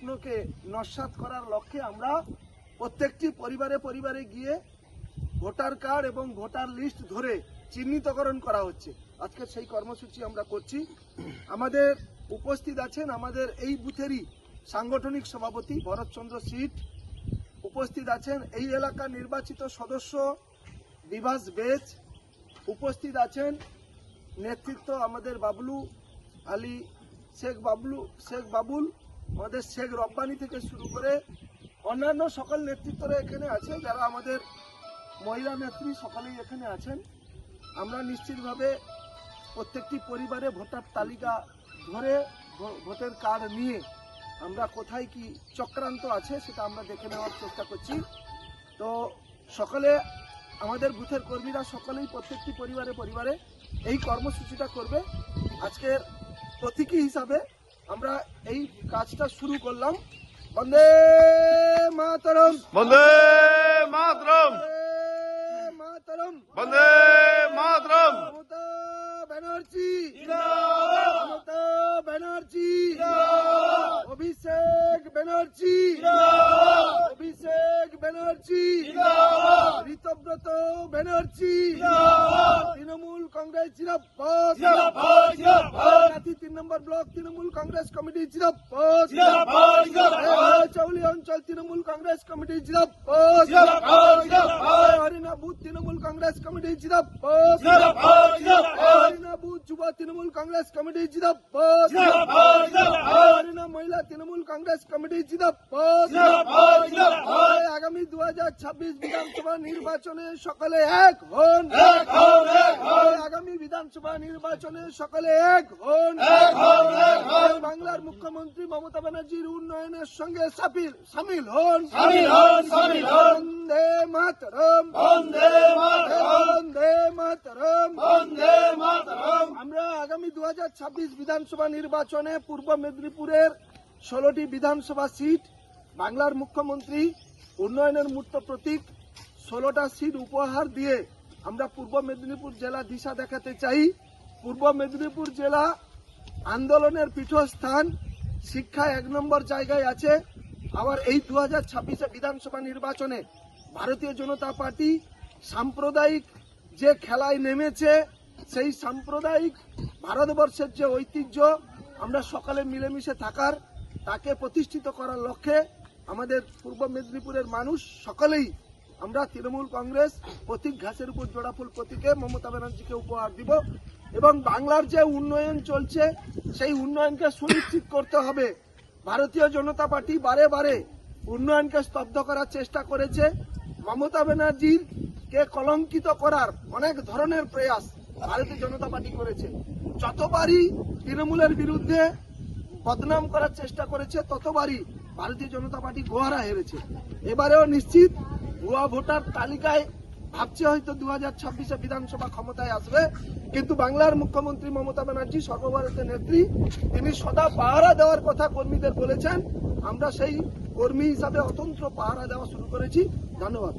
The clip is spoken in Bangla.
স্বপ্নকে নস্বাত করার লক্ষ্যে আমরা প্রত্যেকটি পরিবারে পরিবারে গিয়ে ভোটার কার্ড এবং ভোটার লিস্ট ধরে চিহ্নিতকরণ করা হচ্ছে। আজকে সেই কর্মসূচি আমরা করছি। আমাদের উপস্থিত আছেন আমাদের এই বুথেরই সাংগঠনিক সভাপতি ভরতচন্দ্র সিট। উপস্থিত আছেন এই এলাকার নির্বাচিত সদস্য বিভাস বেজ। উপস্থিত আছেন নেতৃত্ব আমাদের বাবলু আলী শেখ বাবলু শেখ বাবুল আমাদের শেখ রব্বানি থেকে শুরু করে অন্যান্য সকল নেতৃত্বরা এখানে আছে, যারা আমাদের মহিলা নেত্রী সকলেই এখানে আছেন। আমরা নিশ্চিতভাবে প্রত্যেকটি পরিবারে ভোটার তালিকা ধরে ভোটের কার্ড নিয়ে আমরা কোথায় কি চক্রান্ত আছে সেটা আমরা দেখে নেওয়ার চেষ্টা করছি। তো সকলে, আমাদের বুথের কর্মীরা সকলেই প্রত্যেকটি পরিবারে পরিবারে এই কর্মসূচিটা করবে। আজকের প্রতীকী হিসাবে আমরা এই কাজটা শুরু করলাম। বন্দে মাতরম। বন্দে মাতরম। মাতরম। বন্দে মাতরম। মমতা ব্যানার্জি। মমতা ব্যানার্জি। অভিষেক ব্যানার্জি। অভিষেক ব্যানার্জি। ঋতব্রত ব্যানার্জি। তৃণমূল কংগ্রেস জিরাপদ রাঁচি তিন number block Trinamool Congress committee Jirapada Chouli অঞ্চল Trinamool Congress committee Jirapada Harina booth Trinamool Congress committee Jirapada Harina booth যুব তৃণমূল কংগ্রেস কমিটি জিরাপদ হরিণা মহিলা তৃণমূল কংগ্রেস কমিটি জিরাপদ আগামী দু হাজার ছাব্বিশ বিধানসভা নির্বাচনে সকলে এক হন। আগামী বিধানসভা নির্বাচনে সকলে এক হন। বাংলার মুখ্যমন্ত্রী মমতা ব্যানার্জির উন্নয়নের সঙ্গে সামিল সামিল হন বন্দে মাতরম। বন্দে মাতরম। আমরা আগামী দু হাজার ছাব্বিশ বিধানসভা নির্বাচনে পূর্ব মেদিনীপুরের ষোলোটি বিধানসভা সিট বাংলার মুখ্যমন্ত্রী উন্নয়নের মূর্ত প্রতীক, ষোলোটা সিট উপহার দিয়ে আমরা পূর্ব মেদিনীপুর জেলা দিশা দেখাতে চাই। পূর্ব মেদিনীপুর জেলা আন্দোলনের পীঠস্থান, শিক্ষা এক নম্বর জায়গায় আছে। আবার এই দু হাজার ছাব্বিশে বিধানসভা নির্বাচনে ভারতীয় জনতা পার্টি সাম্প্রদায়িক যে খেলায় নেমেছে, সেই সাম্প্রদায়িক ভারতবর্ষের যে ঐতিহ্য, আমরা সকালে মিলেমিশে থাকার, তাকে প্রতিষ্ঠিত করার লক্ষ্যে আমাদের পূর্ব মেদিনীপুরের মানুষ সকলেই আমরা তৃণমূল কংগ্রেস, প্রতীক ঘাসের উপর জোড়া ফুল প্রতীকে মমতা ব্যানার্জিকে উপহার দিব এবং বাংলার যে উন্নয়ন চলছে, সেই উন্নয়নকে সুনিশ্চিত করতে হবে। ভারতীয় জনতা পার্টি বারে বারে উন্নয়নকে স্তব্ধ করার চেষ্টা করেছে। মমতা ব্যানার্জির কে কলঙ্কিত করার অনেক ধরনের প্রয়াস ভারতীয় জনতা পার্টি করেছে। যতবারই তৃণমূলের বিরুদ্ধে বদনাম করার চেষ্টা করেছে, ততবারই ভারতীয় জনতা পার্টি গোয়ারা হেরেছে। এবারেও নিশ্চিত ভুয়া ভোটার তালিকায় ভাবছে হয়তো দু হাজার ছাব্বিশে বিধানসভা ক্ষমতায় আসবে। কিন্তু বাংলার মুখ্যমন্ত্রী মমতা ব্যানার্জি সর্বভারতের নেত্রী, তিনি সদা পাহারা দেওয়ার কথা কর্মীদের বলেছেন। আমরা সেই কর্মী হিসাবে অতন্ত্র পাহারা দেওয়া শুরু করেছি। ধন্যবাদ।